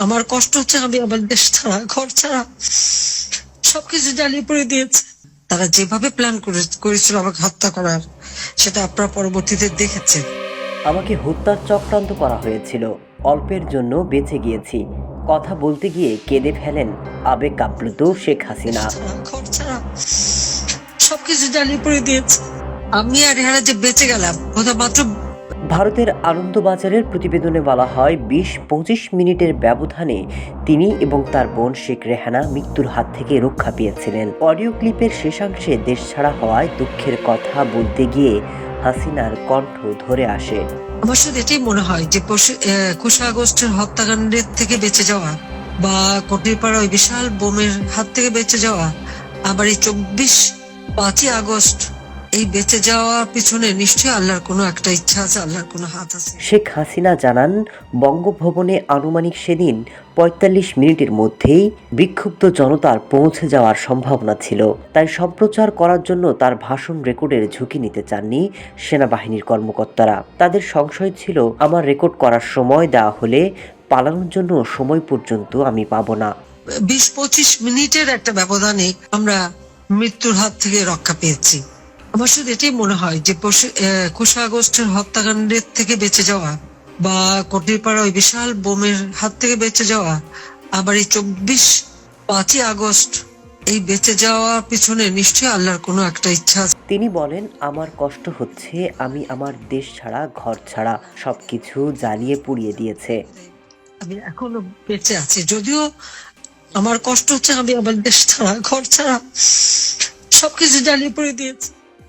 আমার কষ্ট হচ্ছে আমি আমার দেশ ছাড়া ঘর ছাড়া সবকিছু জ্বালিয়ে পড়ে দিয়েছে। তারা যেভাবে প্ল্যান করেছিল আমাকে হত্যা করার সেটা আপনারা পরবর্তীতে দেখেছেন। আমাকে হত্যার চক্রান্ত করা হয়েছিল। অল্পের জন্য বেঁচে গিয়েছি। কথা বলতে গিয়ে কেঁদে ফেলেন আবেগ আপ্লুত শেখ হাসিনা। সবকিছু জ্বালিয়ে পড়ে দিয়েছে। আমি আর এরা যে বেঁচে গেলাম ওটা মাত্র ভারতের আনন্দবাজারের প্রতিবেদনে বলা হয় বিশ পঁচিশ মিনিটের ব্যবধানে তিনি এবং তার বোন শেখ রেহানা মৃত্যুর হাত থেকে রক্ষা পেয়েছিলেন। অডিও ক্লিপের শেষাংশে দেশ ছাড়া হওয়ায় দুঃখের কথা বলতে গিয়ে হাসিনার কণ্ঠ ধরে আসে। শুধু এটাই মনে হয় যে আহ, আগস্টের হত্যাকাণ্ডের থেকে বেঁচে যাওয়া বা কটিরপাড়া ওই বিশাল বোমের হাত থেকে বেঁচে যাওয়া আবার এই চব্বিশ পাঁচই আগস্ট এই বেঁচে যাওয়ার পিছনে নিশ্চয়ই আল্লাহর কোনো একটা ইচ্ছা আছে আল্লাহর কোনো হাত আছে। শেখ হাসিনা জানান বঙ্গভবনে আনুমানিক সেদিন পঁয়তাল্লিশ মিনিটের মধ্যেই বিক্ষুব্ধ জনতার পৌঁছে যাওয়ার সম্ভাবনা ছিল। তাই সম্প্রচার করার জন্য তার ভাষণ রেকর্ডের ঝুঁকি নিতে চাননি সেনাবাহিনীর কর্মকর্তারা। তাদের সংশয় ছিল আমার রেকর্ড করার সময় দেওয়া হলে পালানোর জন্য সময় পর্যন্ত আমি পাবো না। বিশ পঁচিশ মিনিটের একটা ব্যবধানে আমরা মৃত্যুর হাত থেকে রক্ষা পেয়েছি। আমার শুধু এটাই মনে হয় যে একুশে আগস্টের হত্যাকাণ্ডের থেকে বেঁচে যাওয়া বা কটিরপাড়া ওই বিশাল বোমের হাত থেকে বেঁচে যাওয়া আবার এই চব্বিশ পাঁচই আগস্ট এই বেঁচে যাওয়ার পিছনে নিশ্চয়ই আল্লাহর কোনো একটা ইচ্ছা আছে। তিনি বলেন আমার কষ্ট হচ্ছে আমি আমার দেশ ছাড়া ঘর ছাড়া সবকিছু জ্বালিয়ে পুড়িয়ে দিয়েছে। আমি এখনও বেঁচে আছি। যদিও আমার কষ্ট হচ্ছে আমি আমার দেশ ছাড়া ঘর ছাড়া সবকিছু জ্বালিয়ে পুড়িয়ে দিয়েছি।